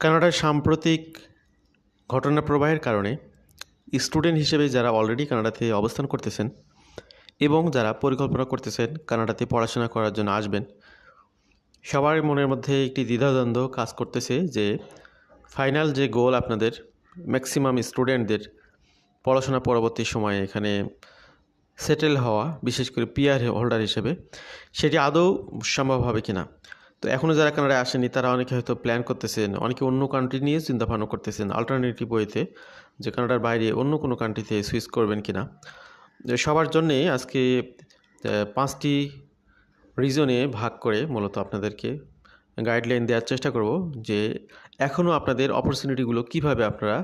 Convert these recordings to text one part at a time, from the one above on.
কানাডার সাম্প্রতিক ঘটনা প্রবাহের কারণে স্টুডেন্ট হিসেবে যারা অলরেডি কানাডাতে অবস্থান করতেছেন এবং যারা পরিকল্পনা করতেছেন কানাডাতে পড়াশোনা করার জন্য আসবেন, সবার মনের মধ্যে একটি দ্বিধাদ্বন্দ্ব কাজ করতেছে যে ফাইনাল যে গোল আপনাদের ম্যাক্সিমাম স্টুডেন্টদের পড়াশোনা পরবর্তী সময়ে এখানে সেটেল হওয়া, বিশেষ করে পিআর হোল্ডার হিসেবে, সেটি আদৌ সম্ভব হবে কি না তো এখনও যারা কানাডায় আসেনি, তারা অনেকে হয়তো প্ল্যান করতেছেন, অনেকে অন্য কান্ট্রি নিয়ে চিন্তা ভাবনা করতেছেন অল্টারনেটিভ ওয়েতে যে কানাডার বাইরে অন্য কোনো কান্ট্রিতে সুইচ করবেন কি না সবার জন্যে আজকে পাঁচটি রিজনে ভাগ করে মূলত আপনাদেরকে গাইডলাইন দেওয়ার চেষ্টা করব যে এখনও আপনাদের অপরচুনিটিগুলো কীভাবে আপনারা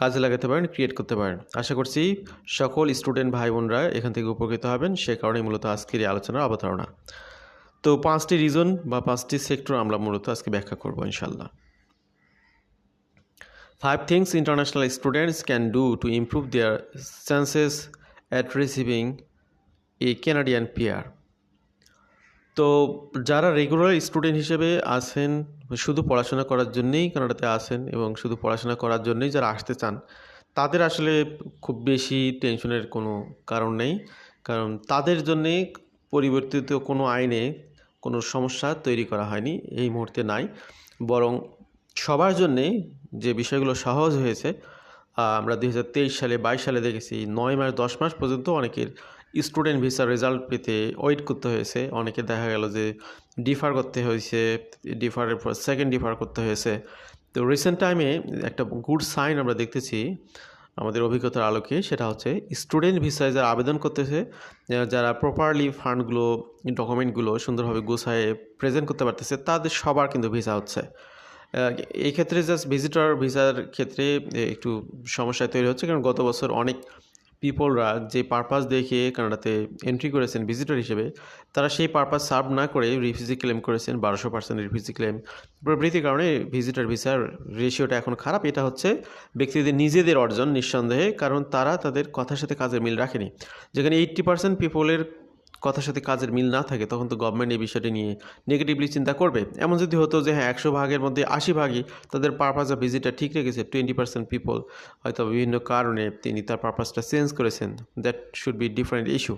কাজে লাগাতে পারেন ক্রিয়েট করতে পারেন। আশা করছি সকল স্টুডেন্ট ভাই বোনরা এখান থেকে উপকৃত হবেন, সে কারণেই মূলত আজকের এই আলোচনার অবতারণা। তো পাঁচটি রিজন বা পাঁচটি সেক্টর আমরা মূলত আজকে ব্যাখ্যা করব ইনশাল্লাহ five things international students can do to improve their chances at receiving a Canadian PR তো যারা রেগুলার স্টুডেন্ট হিসেবে আসেন শুধু পড়াশোনা করার জন্যেই কানাডাতে আসেন এবং শুধু পড়াশোনা করার জন্যেই যারা আসতে চান, তাদের আসলে খুব বেশি টেনশনের কোনো কারণ নেই। কারণ তাদের জন্যে পরিবর্তিত কোনো আইনে কোনো সমস্যা তৈরি করা হয়নি, এই মুহূর্তে নাই। বরং সবার জন্যে যে বিষয়গুলো সহজ হয়েছে আমরা দুই হাজার তেইশ সালে, বাইশ সালে দেখেছি, নয় মাস, দশ মাস পর্যন্ত অনেকের স্টুডেন্ট ভিসার রেজাল্ট পেতে ওয়েট করতে হয়েছে। অনেকে দেখা গেল যে ডিফার করতে হয়েছে, ডিফারের পর, সেকেন্ড ডিফার করতে হয়েছে। তো রিসেন্ট টাইমে একটা গুড সাইন আমরা দেখতেছি আমাদের অভিজ্ঞতার আলোকে সেটা হচ্ছে স্টুডেন্ট ভিসায় যারা আবেদন করতেছে যারা প্রপারলি ফান্ডগুলো ডকুমেন্টগুলো সুন্দরভাবে গুছায় প্রেজেন্ট করতে পারতেছে, তাদের সবার কিন্তু ভিসা হচ্ছে। এই ক্ষেত্রে জাস্ট ভিজিটর ভিসার ক্ষেত্রে একটু সমস্যা তৈরি হচ্ছে, কারণ গত বছর অনেক পিপলরা যে পারপাস দেখে কানাডাতে এন্ট্রি করেছেন ভিজিটর হিসেবে, তারা সেই পারপাস সার্ভ না করে রিফিউজি ক্লেম করেছেন, বারোশো পার্সেন্ট রিফিউজি ক্লেম প্রভৃতির কারণে ভিজিটর ভিসার রেশিওটা এখন খারাপ। এটা হচ্ছে ব্যক্তিদের নিজেদের অর্জন নিঃসন্দেহে, কারণ তারা তাদের কথার সাথে কাজের মিল রাখেনি। যেখানে এইট্টি পার্সেন্ট পিপলের কথার সাথে কাজের মিল না থাকে, তখন তো গভর্নমেন্ট এই বিষয়টি নিয়ে নেগেটিভলি চিন্তা করবে। এমন যদি হতো যে হ্যাঁ একশো ভাগের মধ্যে আশি ভাগই তাদের পারপাস অফ ভিজিটটা ঠিক রেখেছে টোয়েন্টি পার্সেন্ট পিপল হয়তো বিভিন্ন কারণে তিনি তার পারপাসটা চেঞ্জ করেছেন। That should be different issue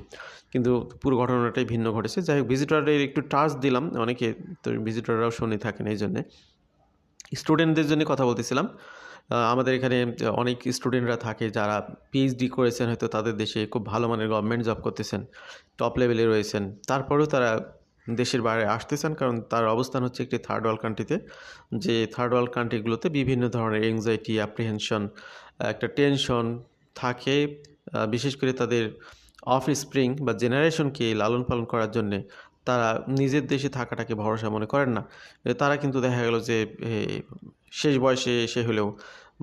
কিন্তু পুরো ঘটনাটাই ভিন্ন ঘটেছে। যাই হোক ভিজিটরের একটু টাচ দিলাম। অনেকে তো ভিজিটররাও শুনে থাকেন এই জন্যে। স্টুডেন্টদের জন্য কথা বলতেছিলাম। আমাদের এখানে অনেক স্টুডেন্টরা থাকে যারা পিএইচডি করেছেন, হয়তো তাদের দেশে খুব ভালো মানের গভর্নমেন্ট জব করতেছেন টপ লেভেলে রয়েছেন। তারপরেও তারা দেশের বাইরে আসতেছেন, কারণ তার অবস্থান হচ্ছে একটি থার্ড ওয়ার্ল্ড কান্ট্রিতে যে থার্ড ওয়ার্ল্ড কান্ট্রিগুলোতে বিভিন্ন ধরনের এংজাইটি অ্যাপ্রিহেনশন একটা টেনশন থাকে বিশেষ করে তাদের অফ স্প্রিং বা জেনারেশনকে লালন পালন করার জন্যে। তারা নিজের দেশে থাকাটাকে ভরসা মনে করেন না। তারা কিন্তু দেখা গেল যে শেষ বয়সে এসে হলেও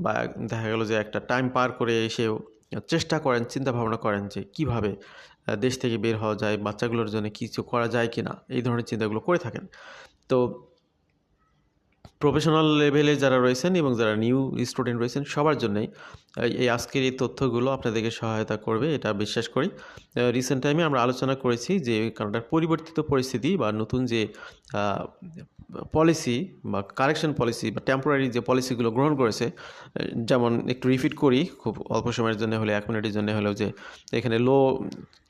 বা দেখা গেল যে একটা টাইম পার করে এসেও চেষ্টা করেন চিন্তা ভাবনা করেন যে কীভাবে দেশ থেকে বের হওয়া যায়, বাচ্চাগুলোর জন্য কিছু করা যায় কি না এই ধরনের চিন্তাগুলো করে থাকেন। তো প্রফেশনাল লেভেলে যারা রয়েছেন এবং যারা নিউ স্টুডেন্ট রয়েছেন, সবার জন্যই এই- আজকের এই তথ্যগুলো আপনাদেরকে সহায়তা করবে, এটা বিশ্বাস করি। রিসেন্ট টাইমে আমরা আলোচনা করেছি যে কানাডার পরিবর্তিত পরিস্থিতি বা নতুন যে পলিসি বা কারেকশন পলিসি বা টেম্পোরারি যে পলিসিগুলো গ্রহণ করেছে, যেমন একটু রিপিট করি, খুব অল্প সময়ের জন্য হলে, এক মিনিটের জন্য হলেও যে এখানে লো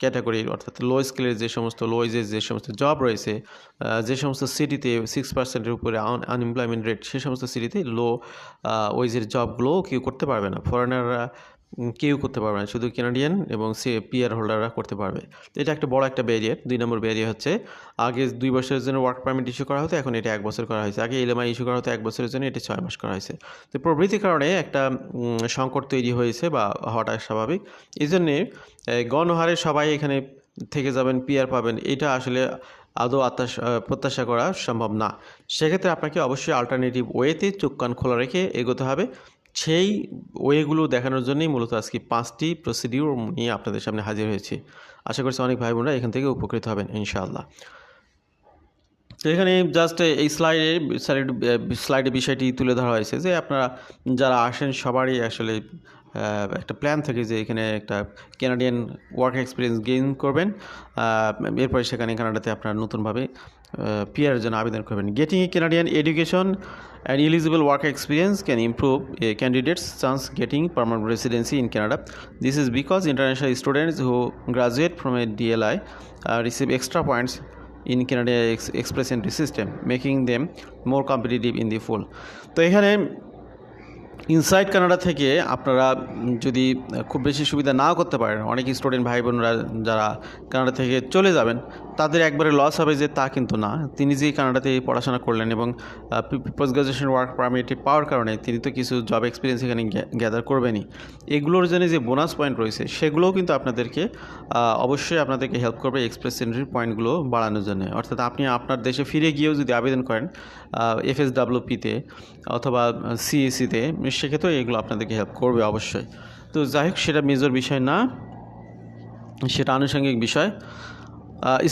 ক্যাটাগরি অর্থাৎ লো স্কেলের যে সমস্ত লো এজের যে সমস্ত জব রয়েছে যে সমস্ত সিটিতে সিক্স পার্সেন্টের উপরে আনএমপ্লয়মেন্ট রেট সে সমস্ত সিটিতে লো ওয়েজের জবগুলোও কেউ করতে পারবে না। ফরেনাররা কেউ করতে পারবে না, শুধু কানাডিয়ান এবং সে পিআর হোল্ডাররা করতে পারবে। তো এটা একটা বড় একটা ব্যারিয়ার দুই নম্বর ব্যারিয়ার হচ্ছে, আগে দুই বছরের জন্য ওয়ার্ক পারমিট ইস্যু করা হতো, এখন এটা এক বছর করা হয়েছে। আগে এলএমআই ইস্যু করা হতো, এক বছরের জন্য এটা ছয় মাস করা হয়েছে। তো প্রভৃতির কারণে একটা সংকট তৈরি হয়েছে বা হওয়াটা স্বাভাবিক। এই জন্যে গণহারে সবাই এখানে থেকে যাবেন পিআর পাবেন, এটা আসলে আদৌ আত্মাস প্রত্যাশা করা সম্ভব না। সেক্ষেত্রে আপনাকে অবশ্যই অল্টারনেটিভ ওয়েতে চোখ কান খোলা রেখে এগোতে হবে। সেই ওয়েগুলো দেখানোর জন্যই মূলত আজকে পাঁচটি প্রসিডিউর নিয়ে আপনাদের সামনে হাজির হয়েছি। আশা করছি অনেক ভাই বোনরা এখান থেকে উপকৃত হবেন, ইনশাআল্লাহ। তো এখানে জাস্ট এই স্লাইডে স্লাইড স্লাইডে বিষয়টি তুলে ধরা হয়েছে যে আপনারা যারা আসেন সবারই আসলে একটা প্ল্যান থাকে যে এখানে একটা কানাডিয়ান ওয়ার্ক এক্সপিরিয়েন্স গেইন করবেন। এরপরে সেখানে কানাডাতে আপনারা নতুনভাবে পিআরের জন্য আবেদন করবেন। Getting a Canadian education and eligible work experience can improve a candidate's chance getting permanent residency in Canada this is because international students who graduate from a DLI receive extra points in Canadian express entry system making them more competitive in the pool তো এখানে inside Canada থেকে আপনারা যদি খুব বেশি সুবিধা নাও করতে পারেন, অনেক স্টুডেন্ট ভাই বোনরা যারা কানাডা থেকে চলে যাবেন, তাদের একবারে লস হবে যে তা কিন্তু না। তিনি যে কানাডাতে পড়াশোনা করলেন এবং পোস্ট গ্রাজুয়েশন ওয়ার্ক পারমিট পাওয়ার কারণে তিনি তো কিছু জব এক্সপিরিয়েন্স এখানে গ্যাদার করবেনই। এগুলোর জন্য যে বোনাস পয়েন্ট রয়েছে, সেগুলোও কিন্তু আপনাদেরকে অবশ্যই আপনাদেরকে হেল্প করবে এক্সপ্রেস এন্ট্রির পয়েন্টগুলো বাড়ানোর জন্য। অর্থাৎ আপনি আপনার দেশে ফিরে গিয়েও যদি আবেদন করেন এফএসডাব্লিউপিতে অথবা সিএসিতে সেক্ষেত্রেও এগুলো আপনাদেরকে হেল্প করবে অবশ্যই। তো যাই হোক, সেটা মেজর বিষয় না, সেটা আনুষঙ্গিক বিষয়।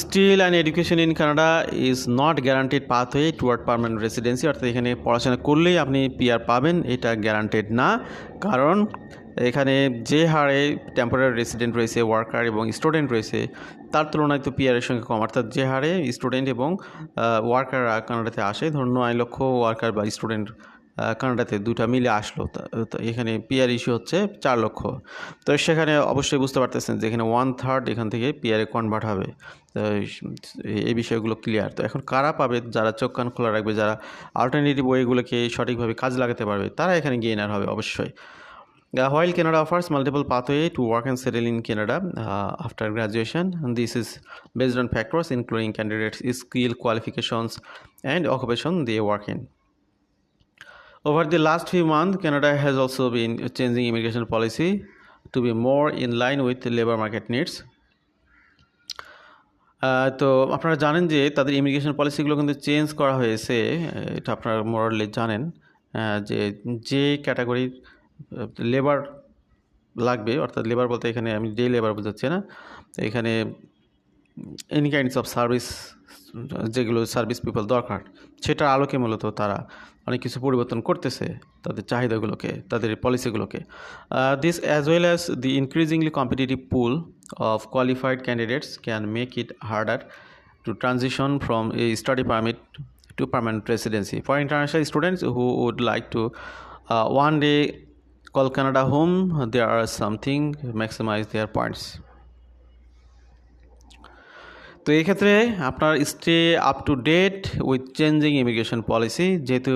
Still and education in Canada is not guaranteed pathway toward permanent residency অর্থাৎ এখানে পড়াশোনা করলেই আপনি পিআর পাবেন, এটা গ্যারান্টেড না। কারণ এখানে যে হারে টেম্পোরারি রেসিডেন্ট রয়েছে ওয়ার্কার এবং স্টুডেন্ট রয়েছে, তার তুলনায় তো পিআরের সঙ্গে কম। অর্থাৎ যে হারে স্টুডেন্ট এবং ওয়ার্কাররা কানাডাতে আসে, ধরুন নয় লক্ষ ওয়ার্কার বা স্টুডেন্ট কানাডাতে দুটা মিলে আসলো। এখানে পিআর ইস্যু হচ্ছে চার লক্ষ। তো সেখানে অবশ্যই বুঝতে পারতেছেন যে এখানে ওয়ান থার্ড এখান থেকে পিআরে কনভার্ট হবে। তো এই বিষয়গুলো ক্লিয়ার তো এখন কারা পাবে, যারা চোখ কান খোলা রাখবে, যারা অল্টারনেটিভ ওয়েগুলোকে সঠিকভাবে কাজ লাগাতে পারবে, তারা এখানে গেইনার হবে অবশ্যই। While Canada offers multiple pathway to work and settle in Canada after graduation this is based on factors including candidate's skill qualifications and occupation দিয়ে work in Over the last few months, Canada has also been changing immigration policy to be more in line with labor market needs. তো আপনারা জানেন যে তাদের immigration পলিসিগুলো কিন্তু change করা হয়েছে এটা আপনারা মোরালি জানেন যে যে ক্যাটাগরির লেবার লাগবে অর্থাৎ লেবার বলতে এখানে আমি ডে লেবার বোঝাচ্ছি না এখানে এনি কাইন্ডস অফ সার্ভিস যেগুলো সার্ভিস পিপল দরকার সেটার আলোকে মূলত তারা অনেক কিছু পরিবর্তন করতেছে তাদের চাহিদাগুলোকে, তাদের পলিসিগুলোকে this as well as the increasingly competitive pool of qualified candidates can make it harder to transition from এই study permit to permanent residency for international students who would like to one day call Canada home they are something maximize their points তো এই ক্ষেত্রে আপনার stay up to date with changing immigration policy যেহেতু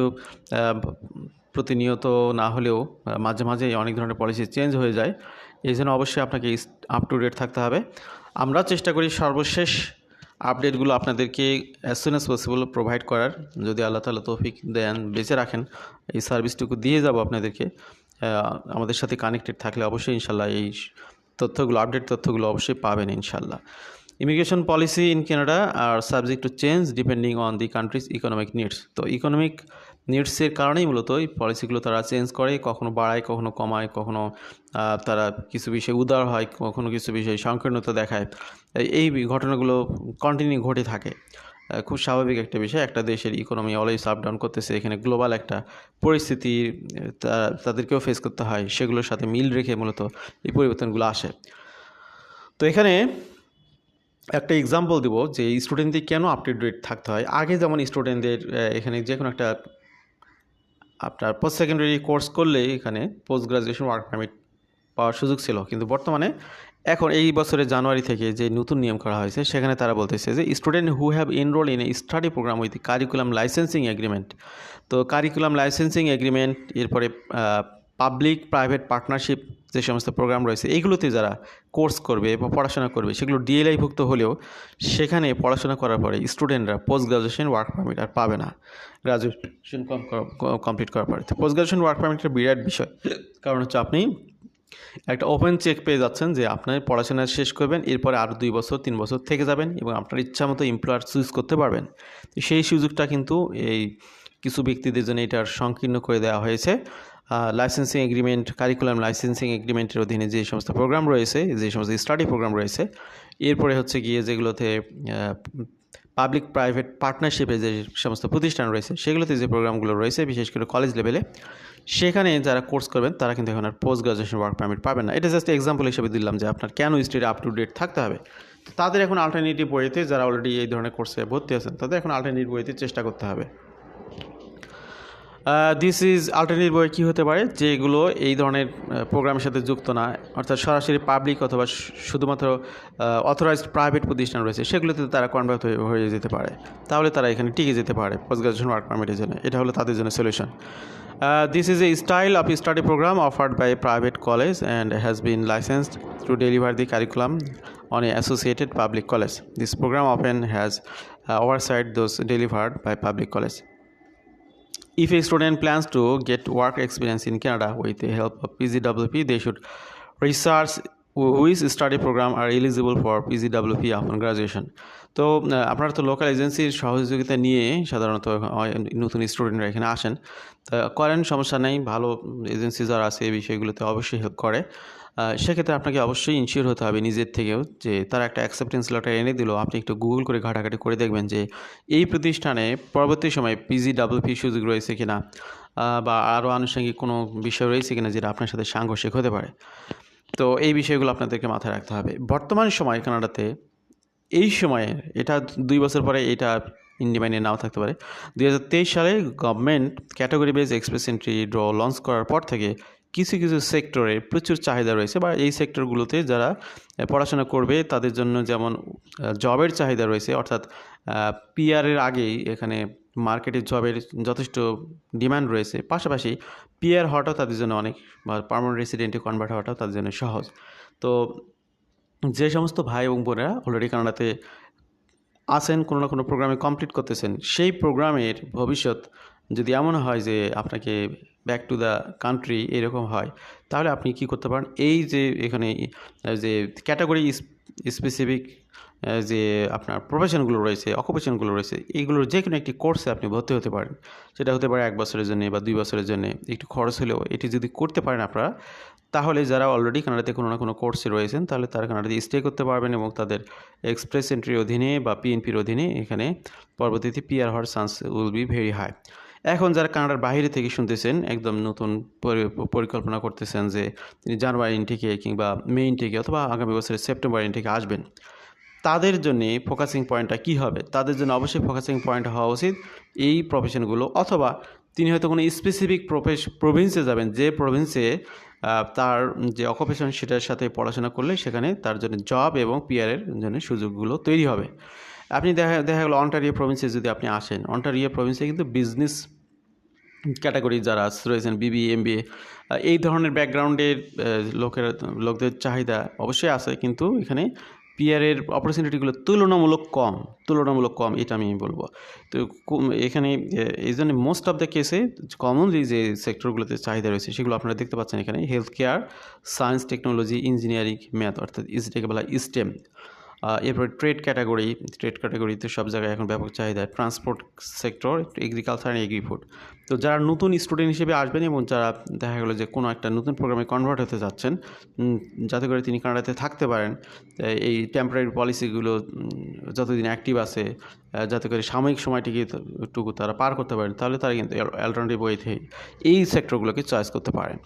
প্রতিনিয়ত না হলেও মাঝে মাঝে অনেক ধরনের পলিসি চেঞ্জ হয়ে যায়, এই জন্য অবশ্যই আপনাকে আপ টু ডেট থাকতে হবে। আমরা চেষ্টা করি সর্বশেষ আপডেটগুলো আপনাদেরকে as soon as possible provide করার। যদি আল্লাহ তালা তৌফিক দেন, বেঁচে রাখেন, এই সার্ভিসটুকু দিয়ে যাব আপনাদেরকে। আমাদের সাথে কানেক্টেড থাকলে অবশ্যই ইনশাল্লাহ এই তথ্যগুলো আপডেট তথ্যগুলো অবশ্যই পাবেন ইনশাল্লাহ। Immigration policy in Canada are subject to change depending on the country's economic needs তো ইকোনমিক নিডসের কারণেই মূলত এই পলিসিগুলো তারা চেঞ্জ করে, কখনো বাড়ায়, কখনো কমায়, কখনো তারা কিছু বিষয়ে উদার হয়, কখনো কিছু বিষয়ে সংকীর্ণতা দেখায়। এই- ঘটনাগুলো কন্টিনিউ ঘটে থাকে। খুব স্বাভাবিক একটা বিষয়, একটা দেশের ইকোনমি অলওয়েজ আপ ডাউন করতেছে, এখানে গ্লোবাল একটা পরিস্থিতি তাদেরকেও ফেস করতে হয়, সেগুলোর সাথে মিল রেখে মূলত এই পরিবর্তনগুলো আসে। তো এখানে একটা এক্সাম্পল দিব যে স্টুডেন্টদের কেন আপ টু ডেট থাকতে হয়। আগে যেমন স্টুডেন্টদের এখানে যে কোনো একটা আপনার পোস্ট সেকেন্ডারি কোর্স করলে এখানে পোস্ট গ্রাজুয়েশন ওয়ার্ক পারমিট পাওয়ার সুযোগ ছিল। কিন্তু বর্তমানে এখন এই বছরের জানুয়ারি থেকে যে নতুন নিয়ম করা হয়েছে, সেখানে তারা বলতেছে যে student who have enrol in a study programme with curriculum licensing agreement তো কারিকুলাম লাইসেন্সিং এগ্রিমেন্ট এরপরে পাবলিক প্রাইভেট পার্টনারশিপ যে সমস্ত প্রোগ্রাম রয়েছে, এইগুলোতে যারা কোর্স করবে বা পড়াশোনা করবে, সেগুলো ডিএলআইভুক্ত হলেও সেখানে পড়াশোনা করার পরে স্টুডেন্টরা পোস্ট গ্রাজুয়েশন ওয়ার্ক পারমিট আর পাবে না। গ্রাজুয়েশন কমপ্লিট করার পরে। পোস্ট গ্রাজুয়েশন ওয়ার্ক পারমিটের বিরাট বিষয়। কারণ হচ্ছে আপনি একটা ওপেন চেক পেয়ে যাচ্ছেন যে আপনি পড়াশোনা শেষ করবেন, এরপরে আরও দুই বছর, তিন বছর থেকে যাবেন এবং আপনার ইচ্ছা মতো এমপ্লয়ার চুজ করতে পারবেন। সেই সুযোগটা কিন্তু এই কিছু ব্যক্তিদের জন্য এটার সংকীর্ণ করে দেওয়া হয়েছে। লাইসেন্সিং এগ্রিমেন্ট কারিকুলাম লাইসেন্সিং এগ্রিমেন্টের অধীনে যে সমস্ত প্রোগ্রাম রয়েছে, যে সমস্ত স্টাডি প্রোগ্রাম রয়েছে, এরপরে হচ্ছে গিয়ে যেগুলোতে পাবলিক প্রাইভেট পার্টনারশিপে যে সমস্ত প্রতিষ্ঠান রয়েছে, সেগুলোতে যে প্রোগ্রামগুলো রয়েছে, বিশেষ করে কলেজ লেভেলে সেখানে যারা কোর্স করবেন, তারা কিন্তু এখন আর পোস্ট গ্রাজুয়েশন ওয়ার্ক পারমিট পাবেন না। এটা জাস্ট এক্সাম্পল হিসেবে দিলাম যে আপনার কেন স্টেট আপ টু ডেট থাকতে হবে। তো তাদের এখন আলটারনেটিভ বইতে যারা অলরেডি এই ধরনের কোর্সে ভর্তি আছেন, তাদের এখন আলটারনেটিভ বইতে চেষ্টা করতে হবে। দিস ইজ আল্টারনেটিভ বই কী হতে পারে? যেগুলো এই ধরনের প্রোগ্রামের সাথে যুক্ত না। অর্থাৎ সরাসরি পাবলিক অথবা শুধুমাত্র অথরাইজড প্রাইভেট প্রতিষ্ঠান রয়েছে সেগুলোতে তারা কনভার্ট হয়ে যেতে পারে। তাহলে তারা এখানে টিকে যেতে পারে পোস্ট গ্রাজুয়েশন ওয়ার্ক পারমিটের জন্য। এটা হলো তাদের জন্য solution this is a style of study programme offered by private college and has been licensed to deliver the curriculum a associated public college. This program often has uh, oversight those delivered by public college. If a student plans to get work experience in Canada with the help of PGWP, they should research which study program are eligible for PGWP upon graduation. তো আপনারা তো local এজেন্সির সহযোগিতা নিয়ে সাধারণত হয় নতুন স্টুডেন্টরা এখানে আসেন তা করেন সমস্যা নেই ভালো এজেন্সি যারা আছে এই বিষয়গুলোতে অবশ্যই হেল্প করে সেক্ষেত্রে আপনাকে অবশ্যই ইনশিওর হতে হবে নিজের থেকেও যে তারা একটা অ্যাকসেপ্টেন্স লেটার এনে দিল। আপনি একটু গুগল করে ঘাটাঘাটি করে দেখবেন যে এই প্রতিষ্ঠানে পরবর্তী সময়ে পিজি ডাব্লিউপি সুযোগ রয়েছে কিনা বা আরও আনুষঙ্গিক কোনো বিষয় রয়েছে কিনা যেটা আপনার সাথে সাংঘর্ষিক হতে পারে। তো এই বিষয়গুলো আপনাদেরকে মাথায় রাখতে হবে। বর্তমান সময় কানাডাতে এই সময়ে, এটা দুই বছর পরে এটা ইন্ডিমাইনে নাও থাকতে পারে। দুই হাজার তেইশ সালে government category base express entry draw launch করার পর থেকে কিছু কিছু সেক্টরে প্রচুর চাহিদা রয়েছে বা এই সেক্টরগুলোতে যারা পড়াশোনা করবে তাদের জন্য যেমন জবের চাহিদা রয়েছে অর্থাৎ পিআরের আগেই এখানে মার্কেটে জবের যথেষ্ট ডিমান্ড রয়েছে। পাশাপাশি পিআর হওয়াটাও তাদের জন্য অনেক, বা পার্মানেন্ট রেসিডেন্টে কনভার্ট হওয়াটাও তাদের জন্য সহজ। তো যে সমস্ত ভাই এবং বোনেরা অলরেডি কানাডাতে আছেন, কোনো না কোনো প্রোগ্রামে কমপ্লিট করতেছেন, সেই প্রোগ্রামের ভবিষ্যৎ যদি এমন হয় যে আপনাকে ব্যাক টু দ্য কান্ট্রি এরকম হয়, তাহলে আপনি কি করতে পারেন? এই যে এখানে যে ক্যাটাগরি স্পেসিফিক যে আপনার প্রফেশনগুলো রয়েছে অকুপেশনগুলো রয়েছে এইগুলোর যে কোনো একটি কোর্সে আপনি ভর্তি হতে পারেন। সেটা হতে পারে এক বছরের জন্য বা দুই বছরের জন্য, একটু খরচ হলেও। এটি যদি করতে পারেন আপনারা, তাহলে যারা অলরেডি কানাডাতে কোনো না কোনো কোর্সে রয়েছেন, তাহলে তারা কানাডাতে স্টে করতে পারবেন এবং তাদের এক্সপ্রেস এন্ট্রির অধীনে বা পিএনপির অধীনে এখানে পরবর্তীতে পিআর হওয়ার chance will be very high এখন যারা কানাডার বাইরে থেকে শুনতেছেন, একদম নতুন পরি- পরিকল্পনা করতেছেন যে তিনি জানুয়ারি ইনটেকে কিংবা মে ইনটেকে অথবা আগামী বছরের সেপ্টেম্বর ইনটেকে আসবেন, তাদের জন্য ফোকাসিং পয়েন্টটা কী হবে? তাদের জন্য অবশ্যই ফোকাসিং পয়েন্ট হওয়া উচিত। এই প্রফেশনগুলো অথবা তিনি হয়তো কোনো স্পেসিফিক প্রভিন্সে যাবেন, যে প্রভিন্সে তার যে অকুপেশন সেটার সাথে পড়াশোনা করলে সেখানে তার জন্য জব এবং পিয়ারের জন্য সুযোগগুলো তৈরি হবে। আপনি দেখা দেখা গেলো অন্টারিও প্রভিন্সে যদি আপনি আসেন অন্টারিও প্রভিন্সে কিন্তু বিজনেস ক্যাটাগরি যারা রয়েছেন বিবি এমবিএ এই ধরনের ব্যাকগ্রাউন্ডের লোকের, লোকদের চাহিদা অবশ্যই আছে, কিন্তু এখানে পিয়ারের অপরচুনিটিগুলো তুলনামূলক কম তুলনামূলক কম, এটা আমি বলব। তো এখানে এই জন্য মোস্ট অফ দ্য কেসে কমনলি যে সেক্টরগুলোতে চাহিদা রয়েছে, সেগুলো আপনারা দেখতে পাচ্ছেন এখানে health care science technology engineering math অর্থাৎ ইসটাকে বলা স্টেম এরপরে ট্রেড ক্যাটাগরি ট্রেড ক্যাটাগরিতে সব জায়গায় এখন ব্যাপক চাহিদা। Transport sector agriculture and agri food তো যারা নতুন স্টুডেন্ট হিসেবে আসবেন এবং যারা দেখা গেলো যে কোনো একটা নতুন প্রোগ্রামে কনভার্ট হতে যাচ্ছেন যাতে করে তিনি কানাডাতে থাকতে পারেন এই টেম্পোরারি পলিসিগুলো যতদিন অ্যাক্টিভ আছে যাতে করে সাময়িক সময়টিকে টুকু তারা পার করতে পারেন তাহলে তারা কিন্তু অ্যালটারনেটিভ ওয়েতে এই সেক্টরগুলোকে চয়েস করতে পারেন।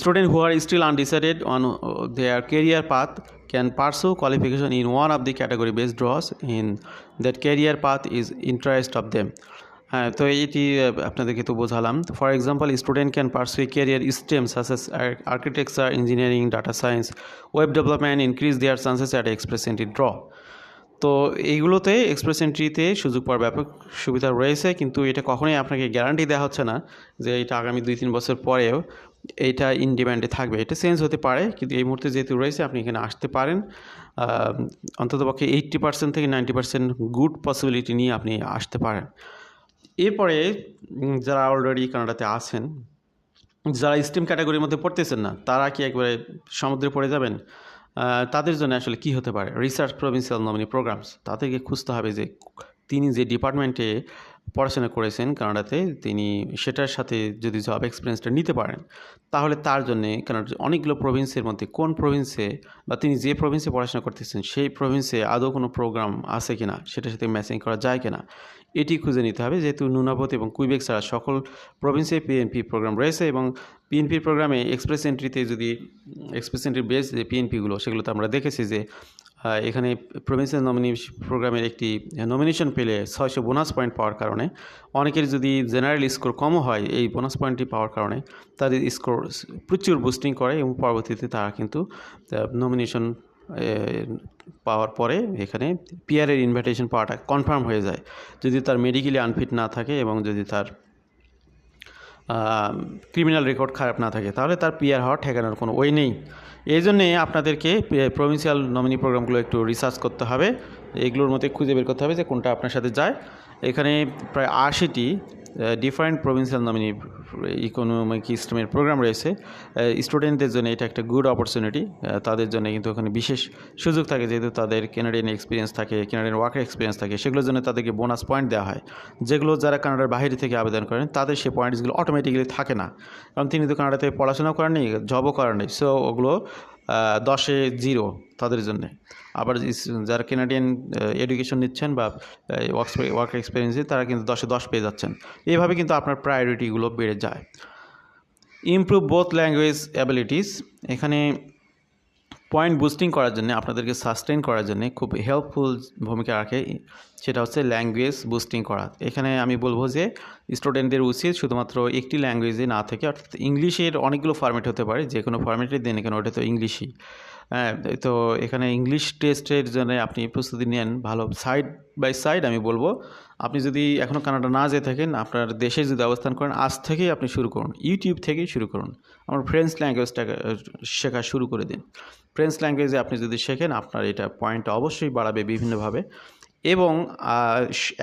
Student are still undecided on uh, their career path can pursue qualification in one of the category based draws in that career path is interest of them. হ্যাঁ তো এটি আপনাদেরকে তো বোঝালাম। For example student can pursue career STEM সাসেস architecture engineering data science web development increase their chances at express entry draw তো এইগুলোতে express এন্ট্রিতে সুযোগ পাওয়ার ব্যাপক সুবিধা রয়েছে, কিন্তু এটা কখনোই আপনাকে গ্যারান্টি দেওয়া হচ্ছে না যে এটা আগামী দুই তিন বছর পরেও এইটা ইন ডিমান্ডে থাকবে। এটা চেঞ্জ হতে পারে, কিন্তু এই মুহূর্তে যেহেতু রয়েছে, আপনি এখানে আসতে পারেন। অন্ততপক্ষে এইট্টি পার্সেন্ট থেকে নাইনটি পার্সেন্ট গুড পসিবিলিটি নিয়ে আপনি আসতে পারেন। এরপরে যারা অলরেডি কানাডাতে আছেন, যারা স্টিম ক্যাটাগরির মধ্যে পড়তেছেন না, তারা কি একবারে সমুদ্রে পড়ে যাবেন? তাদের জন্য আসলে কি হতে পারে? রিসার্চ প্রভিন্সিয়াল নমিনি প্রোগ্রামস তাদেরকে খুঁজতে হবে যে, তিনি যে ডিপার্টমেন্টে পড়াশোনা করেছেন কানাডাতে, তিনি সেটার সাথে যদি জব এক্সপিরিয়েন্সটা নিতে পারেন, তাহলে তার জন্যে কানাডার অনেকগুলো প্রভিন্সের মধ্যে কোন প্রভিন্সে বা তিনি যে প্রভিন্সে পড়াশোনা করতেছেন, সেই প্রভিন্সে আদৌ কোনো প্রোগ্রাম আছে কি না সেটার সাথে ম্যাচিং করা যায় কিনা, এটি খুঁজে নিতে হবে। যেহেতু নুনাপথ এবং কুইবেক ছাড়া সকল প্রভিন্সে পিএনপি প্রোগ্রাম রয়েছে এবং পিএনপি প্রোগ্রামে এক্সপ্রেস এন্ট্রিতে যদি এক্সপ্রেস এন্ট্রি বেস যে পিএনপিগুলো সেগুলো তো আমরা দেখেছি যে এখানে প্রভিন্সিয়াল নমিনি প্রোগ্রামের একটি নমিনেশন পেলে ছয়শো বোনাস পয়েন্ট পাওয়ার কারণে। অনেকের যদি জেনারেল স্কোর কমও হয়, এই বোনাস পয়েন্টটি পাওয়ার কারণে তাদের স্কোর প্রচুর বুস্টিং করে এবং পরবর্তীতে তারা কিন্তু নমিনেশন পাওয়ার পরে এখানে পিআরের ইনভিটেশন পাওয়াটা কনফার্ম হয়ে যায়। যদি তার মেডিকেলি আনফিট না থাকে এবং যদি তার ক্রিমিনাল রেকর্ড খারাপ না থাকে, তাহলে তার পিআর হওয়া ঠেকানোর কোনো ওই নেই। এই জন্যে আপনাদেরকে প্রভিন্সিয়াল নমিনি প্রোগ্রামগুলো একটু রিসার্চ করতে হবে, এগুলোর মধ্যে খুঁজে বের করতে হবে যে কোনটা আপনার সাথে যায়। এখানে প্রায় আশিটি ডিফারেন্ট প্রভিন্সিয়াল নমিনি ইকোনমিক সিস্টেমের প্রোগ্রাম রয়েছে। স্টুডেন্টদের জন্য এটা একটা গুড অপরচুনিটি তাদের জন্য কিন্তু ওখানে বিশেষ সুযোগ থাকে, যেহেতু তাদের কেনাডিয়ান এক্সপিরিয়েন্স থাকে কেনাডিয়ান ওয়ার্কের এক্সপিরিয়েন্স থাকে, সেগুলোর জন্য তাদেরকে বোনাস পয়েন্ট দেওয়া হয়। যেগুলো যারা কানাডার বাইরে থেকে আবেদন করেন, তাদের সেই পয়েন্টসগুলো অটোমেটিক্যালি থাকে না। কারণ তিনি তো কানাডাতে পড়াশোনাও করেননি জবও করেননি সো ওগুলো দশে জিরো তাদের জন্য। আবার যারা কেনাডিয়ান এডুকেশন নিচ্ছেন বা ওয়ার্ক এক্সপিরিয়েন্সে তারা কিন্তু দশে দশ পেয়ে যাচ্ছেন। এইভাবে কিন্তু আপনার প্রায়োরিটিগুলো বেড়ে যায়। ইমপ্রুভ বোথ ল্যাঙ্গুয়েজ অ্যাবিলিটিস এখানে পয়েন্ট বুস্টিং করার জন্য, আপনাদেরকে সাস্টেন করার জন্য খুব হেল্পফুল ভূমিকা রাখে, সেটা হচ্ছে ল্যাঙ্গুয়েজ বুস্টিং করা। এখানে আমি বলব যে স্টুডেন্টদের উচিত শুধুমাত্র একটি ল্যাঙ্গুয়েজে না থেকে, অর্থাৎ ইংলিশের অনেকগুলো ফর্মেট হতে পারে যে কোনো ফর্মেটের দেন কেন, ওটা তো ইংলিশই তো এখানে ইংলিশ টেস্টের জন্য আপনি প্রস্তুতি নেন ভালো সাইড বাই সাইড আমি বলব। আপনি যদি এখনও কানাডা না যেয়ে থাকেন, আপনার দেশে যদি অবস্থান করেন, আজ থেকেই আপনি শুরু করুন ইউটিউব থেকেই শুরু করুন। আমার ফ্রেঞ্চ ল্যাঙ্গুয়েজটা শেখা শুরু করে দিন। ফ্রেঞ্চ ল্যাঙ্গুয়েজে আপনি যদি শেখেন, আপনার এটা পয়েন্ট অবশ্যই বাড়াবে বিভিন্নভাবে। এবং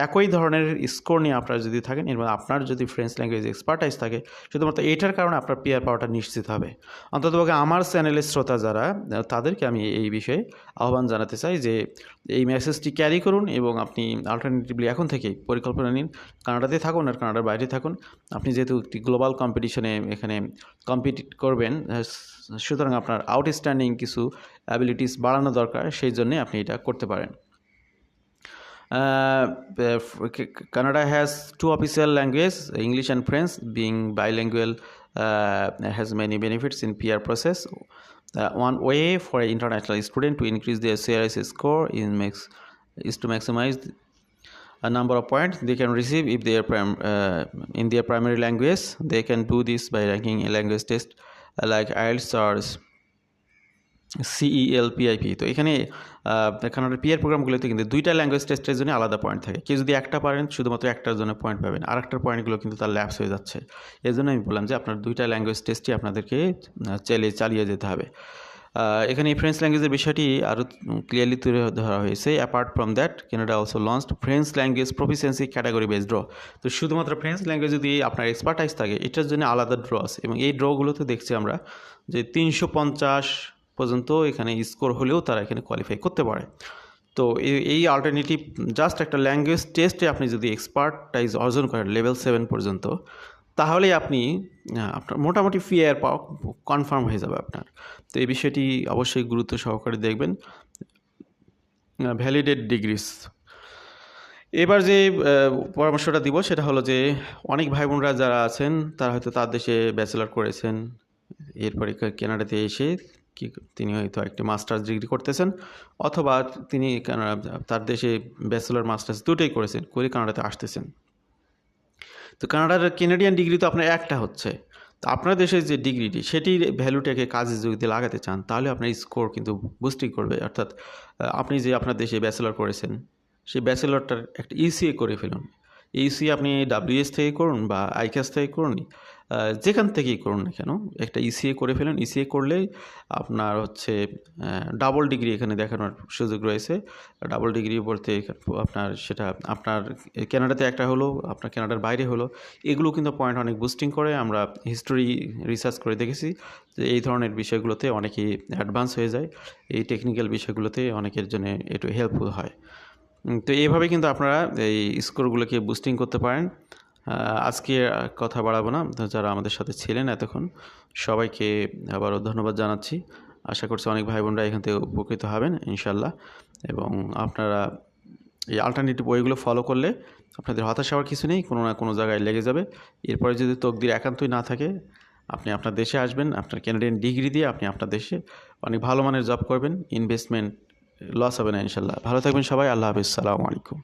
একই ধরনের স্কোর নিয়ে আপনারা যদি থাকেন এবং আপনার যদি ফ্রেঞ্চ ল্যাঙ্গুয়েজ এক্সপার্টাইজ থাকে, শুধুমাত্র এটার কারণে আপনার পিয়ার পাওয়াটা নিশ্চিত হবে। অন্ততপক্ষে আমার চ্যানেলের শ্রোতা যারা তাদেরকে আমি এই বিষয়ে আহ্বান জানাতে চাই যে, এই মেসেজটি ক্যারি করুন এবং আপনি আলটারনেটিভলি এখন থেকেই পরিকল্পনা নিন। কানাডাতে থাকুন আর কানাডার বাইরে থাকুন। আপনি যেহেতু একটি গ্লোবাল কম্পিটিশনে এখানে কম্পিট করবেন সুতরাং আপনার আউটস্ট্যান্ডিং কিছু অ্যাবিলিটিস বাড়ানো দরকার, সেই জন্যে আপনি এটা করতে পারেন। Canada has two official languages, English and French. Being bilingual uh, has many benefits in PR process. Uh, one way for an international student to increase their CRS score max, is to maximize a number of points they can receive if they are prim- uh, in their primary language. They can do this by ranking a language test uh, like IELTS or CELPIP তো এখানে কানাডার PR প্রোগ্রামগুলোতে কিন্তু দুইটা language টেস্টের জন্য আলাদা point থাকে। কেউ যদি একটা পারেন, শুধুমাত্র একটার জন্য পয়েন্ট পাবেন। আর একটার পয়েন্টগুলো কিন্তু তার ল্যাপস হয়ে যাচ্ছে। এই জন্য আমি বললাম যে আপনার দুইটা ল্যাঙ্গুয়েজ টেস্টই আপনাদেরকে চালিয়ে চালিয়ে যেতে হবে। এখানে ফ্রেঞ্চ ল্যাঙ্গুয়েজের বিষয়টি আরও ক্লিয়ারলি তুলে ধরা হয়েছে। Apart from that Canada also launched French language proficiency category base draw তো শুধুমাত্র ফ্রেঞ্চ ল্যাঙ্গুয়েজ যদি আপনার এক্সপার্টাইজ থাকে, এটার জন্য আলাদা ড্র আছে। এবং এই ড্রগুলোতে দেখছি আমরা যে তিনশো পঞ্চাশ পর্যন্ত এখানে স্কোর হলেও তারা এখানে কোয়ালিফাই করতে পারে। তো এই- অল্টারনেটিভ জাস্ট একটা ল্যাঙ্গুয়েজ টেস্টে আপনি যদি এক্সপার্টাইজ অর্জন করেন লেভেল সেভেন পর্যন্ত তাহলে আপনি আপনার মোটামুটি ফিয়ার পাওয়া কনফার্ম হয়ে যাবে আপনার। তো এই বিষয়টি অবশ্যই গুরুত্ব সহকারে দেখবেন ভ্যালিডেট ডিগ্রিস এবার যে পরামর্শটা দিব সেটা হলো যে, অনেক ভাই বোনরা যারা আছেন, তারা হয়তো তার দেশে ব্যাচেলার করেছেন, এরপরে কানাডাতে এসে কি তিনি হয়তো একটি মাস্টার্স ডিগ্রি করতেছেন, অথবা তিনি তার দেশে ব্যাচেলর, মাস্টার্স দুটোই করেছেন, করে কানাডাতে আসতেছেন। তো কানাডার কেনেডিয়ান ডিগ্রি তো আপনার একটা হচ্ছে। তো আপনার দেশের যে ডিগ্রিটি সেটির ভ্যালুটাকে কাজে যদি লাগাতে চান, তাহলে আপনার স্কোর কিন্তু বুস্টিং করবে। অর্থাৎ আপনি যে আপনার দেশে ব্যাচেলর করেছেন, সেই ব্যাচেলরটার একটা ইসিএ করে ফেলুন। ইসি আপনি ডাব্লিউএস থেকে করুন বা আইক্যাস থেকে করুন যেখান থেকেই করুন না কেন, একটা ইসিএ করে ফেলেন। ইসিএ করলেই আপনার হচ্ছে ডাবল ডিগ্রি এখানে দেখানোর সুযোগ রয়েছে। ডাবল ডিগ্রি বলতে আপনার সেটা, আপনার কানাডাতে একটা হলো, আপনার কানাডার বাইরে হলো। এগুলো কিন্তু পয়েন্ট অনেক বুস্টিং করে। আমরা হিস্টোরি রিসার্চ করে দেখেছি যে এই ধরনের বিষয়গুলোতে অনেকেই অ্যাডভান্স হয়ে যায়। এই টেকনিক্যাল বিষয়গুলোতে অনেকের জন্য একটু হেল্পফুল হয়। তো এইভাবে কিন্তু আপনারা এই স্কোরগুলোকে বুস্টিং করতে পারেন। আজকে কথা বাড়াবো না। যারা আমাদের সাথে ছিলেন এতক্ষণ, সবাইকে আবারও ধন্যবাদ জানাচ্ছি। আশা করছি অনেক ভাই বোনরা এখান থেকে উপকৃত হবেন ইনশাল্লাহ এবং আপনারা এই অল্টারনেটিভ ওয়েগুলো ফলো করলে আপনাদের হতাশ হওয়ার কিছু নেই, কোনো না কোনো জায়গায় লেগে যাবে। এরপরে যদি তকদির একান্তই না থাকে, আপনি আপনার দেশে আসবেন, আপনার ক্যানাডিয়ান ডিগ্রি দিয়ে আপনি আপনার দেশে অনেক ভালো মানের জব করবেন। ইনভেস্টমেন্ট লস হবে না ইনশাল্লাহ ভালো থাকবেন সবাই, আল্লাহ হাফিজ, সালামু আলাইকুম।